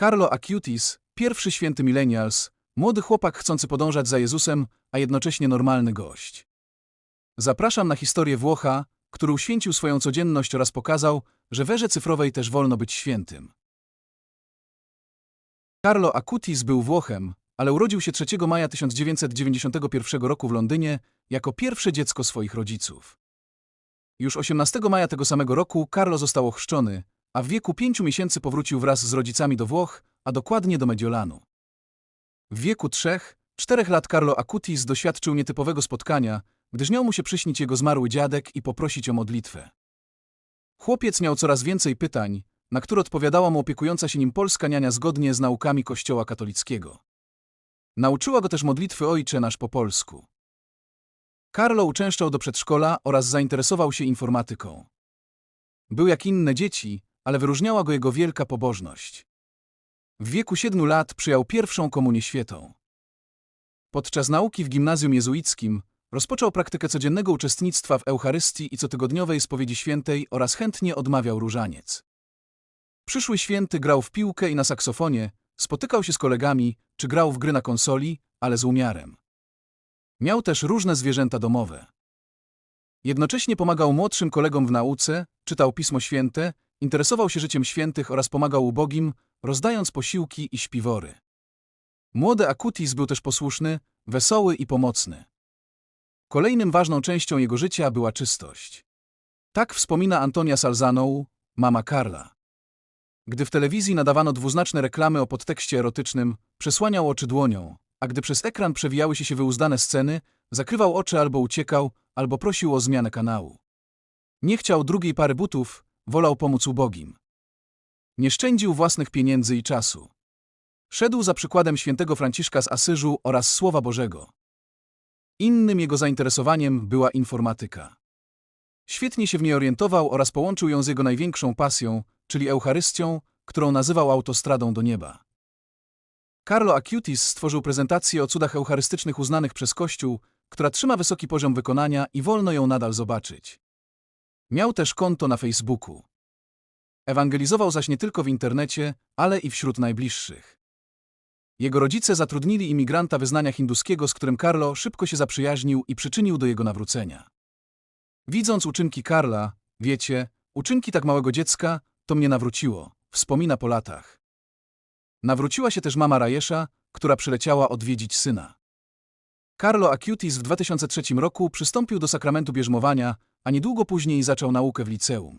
Carlo Acutis, pierwszy święty millennials, młody chłopak chcący podążać za Jezusem, a jednocześnie normalny gość. Zapraszam na historię Włocha, który uświęcił swoją codzienność oraz pokazał, że w erze cyfrowej też wolno być świętym. Carlo Acutis był Włochem, ale urodził się 3 maja 1991 roku w Londynie jako pierwsze dziecko swoich rodziców. Już 18 maja tego samego roku Carlo został ochrzczony, a w wieku pięciu miesięcy powrócił wraz z rodzicami do Włoch, a dokładnie do Mediolanu. W wieku trzech, czterech lat Carlo Acutis doświadczył nietypowego spotkania, gdyż miał mu się przyśnić jego zmarły dziadek i poprosić o modlitwę. Chłopiec miał coraz więcej pytań, na które odpowiadała mu opiekująca się nim polska niania zgodnie z naukami Kościoła katolickiego. Nauczyła go też modlitwy Ojcze Nasz po polsku. Carlo uczęszczał do przedszkola oraz zainteresował się informatyką. Był jak inne dzieci, ale wyróżniała go jego wielka pobożność. W wieku siedmiu lat przyjął pierwszą komunię świętą. Podczas nauki w gimnazjum jezuickim rozpoczął praktykę codziennego uczestnictwa w Eucharystii i cotygodniowej spowiedzi świętej oraz chętnie odmawiał różaniec. Przyszły święty grał w piłkę i na saksofonie, spotykał się z kolegami, czy grał w gry na konsoli, ale z umiarem. Miał też różne zwierzęta domowe. Jednocześnie pomagał młodszym kolegom w nauce, czytał Pismo Święte, interesował się życiem świętych oraz pomagał ubogim, rozdając posiłki i śpiwory. Młody Akutis był też posłuszny, wesoły i pomocny. Kolejnym ważną częścią jego życia była czystość. Tak wspomina Antonia Salzanou, mama Karla. Gdy w telewizji nadawano dwuznaczne reklamy o podtekście erotycznym, przesłaniał oczy dłonią, a gdy przez ekran przewijały się się wyuzdane sceny, zakrywał oczy albo uciekał, albo prosił o zmianę kanału. Nie chciał drugiej pary butów, wolał pomóc ubogim. Nie szczędził własnych pieniędzy i czasu. Szedł za przykładem świętego Franciszka z Asyżu oraz Słowa Bożego. Innym jego zainteresowaniem była informatyka. Świetnie się w niej orientował oraz połączył ją z jego największą pasją, czyli Eucharystią, którą nazywał autostradą do nieba. Carlo Acutis stworzył prezentację o cudach eucharystycznych uznanych przez Kościół, która trzyma wysoki poziom wykonania i wolno ją nadal zobaczyć. Miał też konto na Facebooku. Ewangelizował zaś nie tylko w internecie, ale i wśród najbliższych. Jego rodzice zatrudnili imigranta wyznania hinduskiego, z którym Carlo szybko się zaprzyjaźnił i przyczynił do jego nawrócenia. Widząc uczynki Karla, wiecie, uczynki tak małego dziecka, to mnie nawróciło, wspomina po latach. Nawróciła się też mama Rajesza, która przyleciała odwiedzić syna. Carlo Acutis w 2003 roku przystąpił do sakramentu bierzmowania, a niedługo później zaczął naukę w liceum.